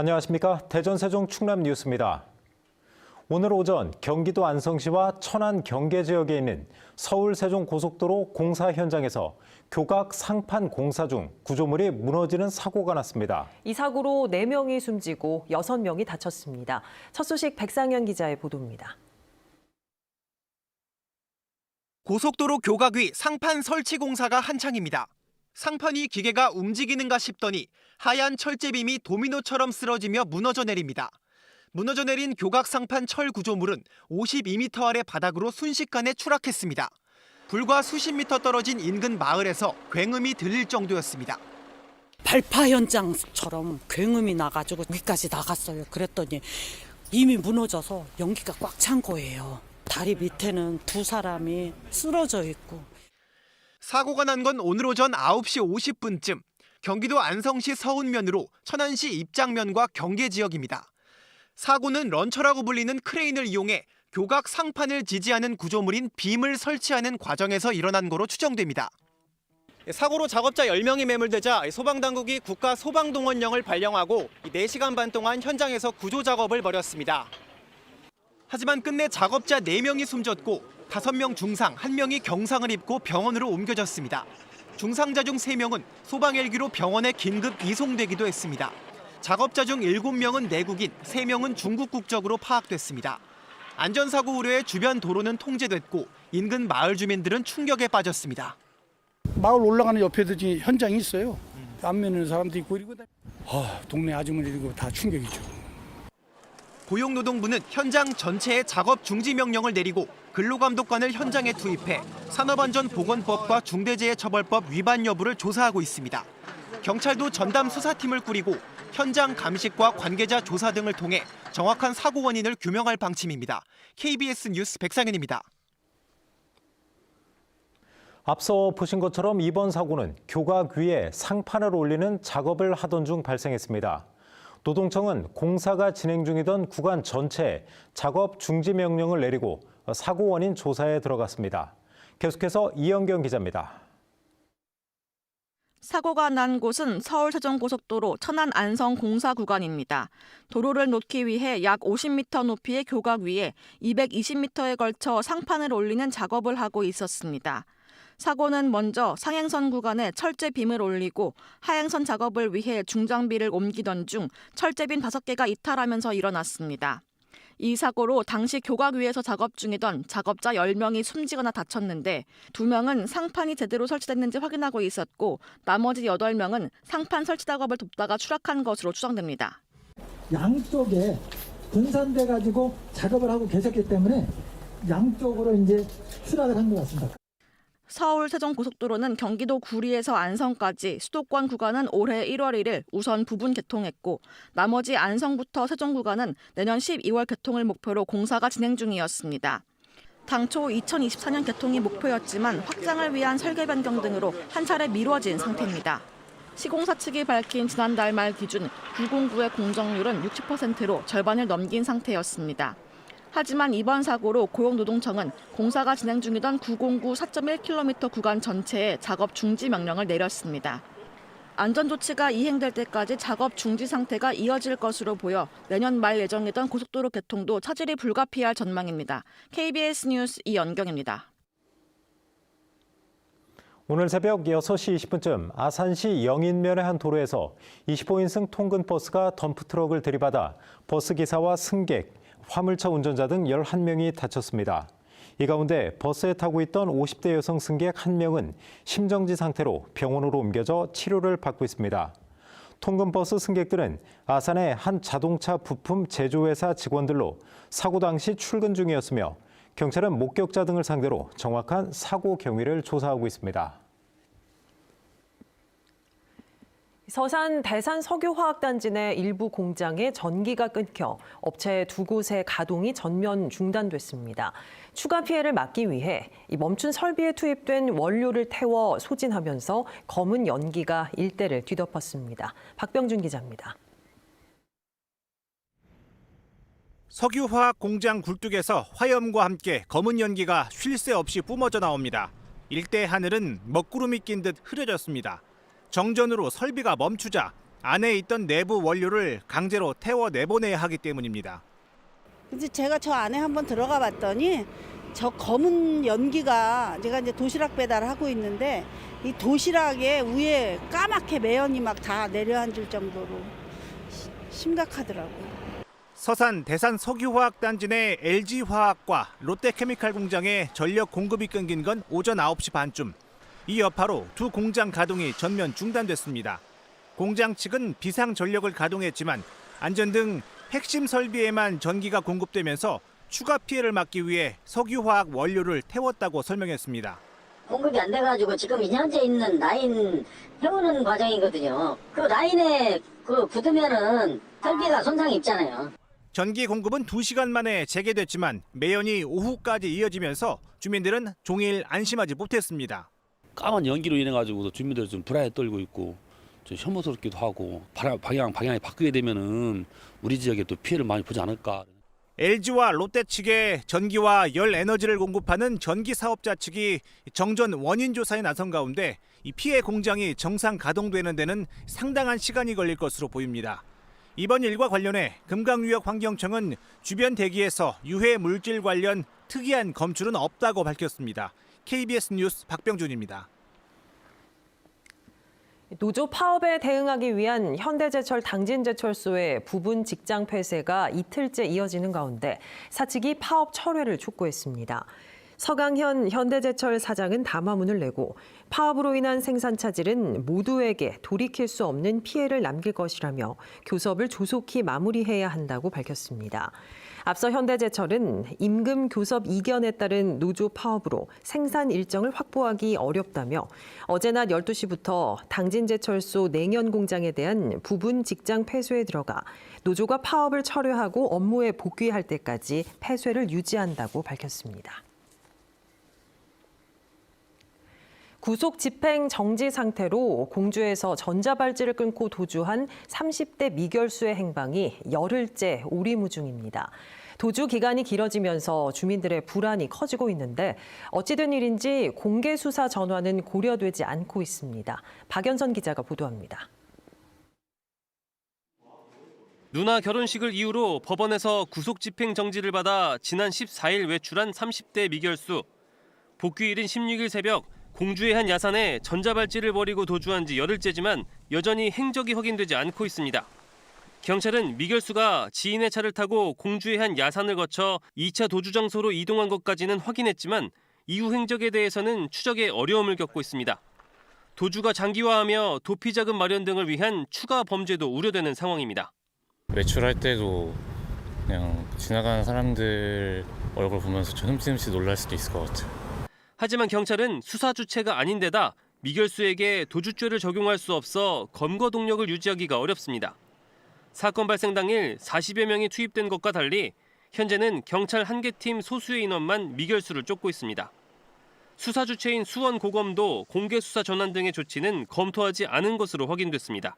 안녕하십니까. 대전 세종 충남 뉴스입니다. 오늘 오전 경기도 안성시와 천안 경계 지역에 있는 서울 세종 고속도로 공사 현장에서 교각 상판 공사 중 구조물이 무너지는 사고가 났습니다. 이 사고로 4명이 숨지고 6명이 다쳤습니다. 첫 소식 백상현 기자의 보도입니다. 고속도로 교각 위 상판 설치 공사가 한창입니다. 상판이 기계가 움직이는가 싶더니 하얀 철제빔이 도미노처럼 쓰러지며 무너져 내립니다. 무너져 내린 교각 상판 철 구조물은 52m 아래 바닥으로 순식간에 추락했습니다. 불과 수십 미터 떨어진 인근 마을에서 굉음이 들릴 정도였습니다. 발파 현장처럼 굉음이 나가지고 여기까지 나갔어요. 그랬더니 이미 무너져서 연기가 꽉 찬 거예요. 다리 밑에는 두 사람이 쓰러져 있고 사고가 난 건 오늘 오전 9시 50분쯤 경기도 안성시 서운면으로 천안시 입장면과 경계 지역입니다. 사고는 런처라고 불리는 크레인을 이용해 교각 상판을 지지하는 구조물인 빔을 설치하는 과정에서 일어난 거로 추정됩니다. 사고로 작업자 10명이 매몰되자 소방당국이 국가 소방동원령을 발령하고 4시간 반 동안 현장에서 구조 작업을 벌였습니다. 하지만 끝내 작업자 4명이 숨졌고 5명 중상, 1명이 경상을 입고 병원으로 옮겨졌습니다. 중상자 중 3명은 소방 헬기로 병원에 긴급 이송되기도 했습니다. 작업자 중 7명은 내국인, 3명은 중국 국적으로 파악됐습니다. 안전사고 우려에 주변 도로는 통제됐고 인근 마을 주민들은 충격에 빠졌습니다. 마을 올라가는 옆에도 지금 현장이 있어요. 안면에 사람도 있고 이러고 다- 아, 동네 아주머니들이고 다 충격이죠. 고용노동부는 현장 전체에 작업 중지 명령을 내리고 근로감독관을 현장에 투입해 산업안전보건법과 중대재해처벌법 위반 여부를 조사하고 있습니다. 경찰도 전담 수사팀을 꾸리고 현장 감식과 관계자 조사 등을 통해 정확한 사고 원인을 규명할 방침입니다. KBS 뉴스 백상현입니다. 앞서 보신 것처럼 이번 사고는 교각 위에 상판을 올리는 작업을 하던 중 발생했습니다. 노동청은 공사가 진행 중이던 구간 전체에 작업 중지 명령을 내리고 사고 원인 조사에 들어갔습니다. 계속해서 이영경 기자입니다. 사고가 난 곳은 서울 세종고속도로 천안 안성 공사 구간입니다. 도로를 놓기 위해 약 50m 높이의 교각 위에 220m에 걸쳐 상판을 올리는 작업을 하고 있었습니다. 사고는 먼저 상행선 구간에 철제 빔을 올리고 하행선 작업을 위해 중장비를 옮기던 중 철제빔 5개가 이탈하면서 일어났습니다. 이 사고로 당시 교각 위에서 작업 중이던 작업자 10명이 숨지거나 다쳤는데 2명은 상판이 제대로 설치됐는지 확인하고 있었고 나머지 8명은 상판 설치 작업을 돕다가 추락한 것으로 추정됩니다. 양쪽에 분산돼 가지고 작업을 하고 계셨기 때문에 양쪽으로 이제 추락을 한 것 같습니다. 서울 세종 고속도로는 경기도 구리에서 안성까지 수도권 구간은 올해 1월 1일 우선 부분 개통했고 나머지 안성부터 세종 구간은 내년 12월 개통을 목표로 공사가 진행 중이었습니다. 당초 2024년 개통이 목표였지만 확장을 위한 설계 변경 등으로 한 차례 미뤄진 상태입니다. 시공사 측이 밝힌 지난달 말 기준 909의 공정률은 60%로 절반을 넘긴 상태였습니다. 하지만 이번 사고로 고용노동청은 공사가 진행 중이던 909 4.1km 구간 전체에 작업 중지 명령을 내렸습니다. 안전 조치가 이행될 때까지 작업 중지 상태가 이어질 것으로 보여 내년 말 예정이던 고속도로 개통도 차질이 불가피할 전망입니다. KBS 뉴스 이연경입니다. 오늘 새벽 6시 20분쯤 아산시 영인면의 한 도로에서 25인승 통근 버스가 덤프트럭을 들이받아 버스 기사와 승객, 화물차 운전자 등 11명이 다쳤습니다. 이 가운데 버스에 타고 있던 50대 여성 승객 1명은 심정지 상태로 병원으로 옮겨져 치료를 받고 있습니다. 통근버스 승객들은 아산의 한 자동차 부품 제조회사 직원들로 사고 당시 출근 중이었으며 경찰은 목격자 등을 상대로 정확한 사고 경위를 조사하고 있습니다. 서산 대산 석유화학단지 내 일부 공장에 전기가 끊겨 업체 두 곳의 가동이 전면 중단됐습니다. 추가 피해를 막기 위해 이 멈춘 설비에 투입된 원료를 태워 소진하면서 검은 연기가 일대를 뒤덮었습니다. 박병준 기자입니다. 석유화학 공장 굴뚝에서 화염과 함께 검은 연기가 쉴 새 없이 뿜어져 나옵니다. 일대 하늘은 먹구름이 낀 듯 흐려졌습니다. 정전으로 설비가 멈추자 안에 있던 내부 원료를 강제로 태워 내보내야 하기 때문입니다. 이제 제가 저 안에 한번 들어가 봤더니 저 검은 연기가 제가 이제 도시락 배달을 하고 있는데 이 도시락에 위에 까맣게 매연이 막 다 내려앉을 정도로 시- 심각하더라고요. 서산 대산 석유화학단지 내 LG화학과 롯데케미칼 공장에 전력 공급이 끊긴 건 오전 9시 반쯤. 이 여파로 두 공장 가동이 전면 중단됐습니다. 공장 측은 비상 전력을 가동했지만 안전 등 핵심 설비에만 전기가 공급되면서 추가 피해를 막기 위해 석유화학 원료를 태웠다고 설명했습니다. 공급이 안 돼가지고 지금 현재 있는 라인 해오는 과정이거든요. 그 라인에 그 굳으면은 설비가 손상이 있잖아요. 전기 공급은 2시간 만에 재개됐지만 매연이 오후까지 이어지면서 주민들은 종일 안심하지 못했습니다. 까만 연기로 인해 가지고 주민들 좀 불안에 떨고 있고 좀 혐오스럽기도 하고 방향 방향이 바뀌게 되면은 우리 지역에 또 피해를 많이 보지 않을까. LG와 롯데 측에 전기와 열 에너지를 공급하는 전기 사업자 측이 정전 원인 조사에 나선 가운데 이 피해 공장이 정상 가동되는 데는 상당한 시간이 걸릴 것으로 보입니다. 이번 일과 관련해 금강유역 환경청은 주변 대기에서 유해 물질 관련 특이한 검출은 없다고 밝혔습니다. KBS 뉴스 박병준입니다. 노조 파업에 대응하기 위한 현대제철 당진제철소의 부분 직장 폐쇄가 이틀째 이어지는 가운데 사측이 파업 철회를 촉구했습니다. 서강현 현대제철 사장은 담화문을 내고 파업으로 인한 생산 차질은 모두에게 돌이킬 수 없는 피해를 남길 것이라며 교섭을 조속히 마무리해야 한다고 밝혔습니다. 앞서 현대제철은 임금 교섭 이견에 따른 노조 파업으로 생산 일정을 확보하기 어렵다며 어제 낮 12시부터 당진제철소 냉연 공장에 대한 부분 직장 폐쇄에 들어가 노조가 파업을 철회하고 업무에 복귀할 때까지 폐쇄를 유지한다고 밝혔습니다. 구속 집행 정지 상태로 공주에서 전자발찌를 끊고 도주한 30대 미결수의 행방이 열흘째 오리무중입니다. 도주 기간이 길어지면서 주민들의 불안이 커지고 있는데 어찌된 일인지 공개 수사 전환은 고려되지 않고 있습니다. 박연선 기자가 보도합니다. 누나 결혼식을 이유로 법원에서 구속 집행 정지를 받아 지난 14일 외출한 30대 미결수. 복귀일인 16일 새벽 공주의 한 야산에 전자발찌를 버리고 도주한 지 열흘째지만 여전히 행적이 확인되지 않고 있습니다. 경찰은 미결수가 지인의 차를 타고 공주의 한 야산을 거쳐 2차 도주 장소로 이동한 것까지는 확인했지만 이후 행적에 대해서는 추적에 어려움을 겪고 있습니다. 도주가 장기화하며 도피 자금 마련 등을 위한 추가 범죄도 우려되는 상황입니다. 외출할 때도 그냥 지나가는 사람들 얼굴 보면서 좀 흠칫흠칫 놀랄 수도 있을 것 같아요. 하지만 경찰은 수사 주체가 아닌 데다 미결수에게 도주죄를 적용할 수 없어 검거 동력을 유지하기가 어렵습니다. 사건 발생 당일 40여 명이 투입된 것과 달리 현재는 경찰 한 개 팀 소수의 인원만 미결수를 쫓고 있습니다. 수사 주체인 수원고검도 공개 수사 전환 등의 조치는 검토하지 않은 것으로 확인됐습니다.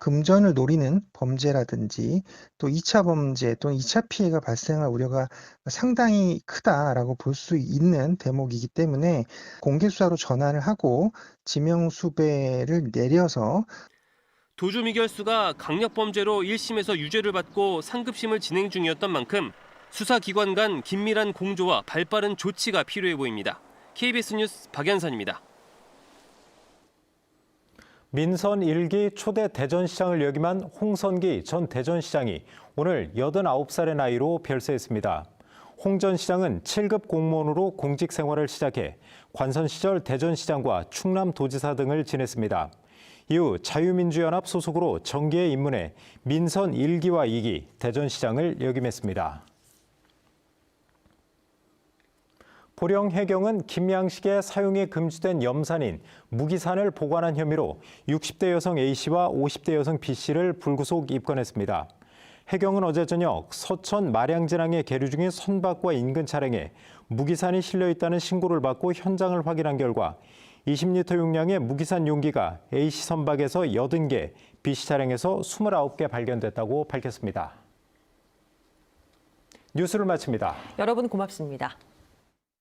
금전을 노리는 범죄라든지 또 2차 범죄 또는 2차 피해가 발생할 우려가 상당히 크다라고 볼 수 있는 대목이기 때문에 공개 수사로 전환을 하고 지명 수배를 내려서 도주 미결수가 강력범죄로 1심에서 유죄를 받고 상급심을 진행 중이었던 만큼 수사기관 간 긴밀한 공조와 발빠른 조치가 필요해 보입니다. KBS 뉴스 박연선입니다. 민선 1기 초대 대전시장을 역임한 홍선기 전 대전시장이 오늘 89살의 나이로 별세했습니다. 홍 전 시장은 7급 공무원으로 공직 생활을 시작해 관선 시절 대전시장과 충남도지사 등을 지냈습니다. 이후 자유민주연합 소속으로 정계에 입문해 민선 1기와 2기 대전시장을 역임했습니다. 보령 해경은 김양식에 사용이 금지된 염산인 무기산을 보관한 혐의로 60대 여성 A씨와 50대 여성 B씨를 불구속 입건했습니다. 해경은 어제 저녁 서천 마량진항에 계류 중인 선박과 인근 차량에 무기산이 실려 있다는 신고를 받고 현장을 확인한 결과 20리터 용량의 무기산 용기가 A씨 선박에서 80개, B씨 차량에서 29개 발견됐다고 밝혔습니다. 뉴스를 마칩니다. 여러분 고맙습니다.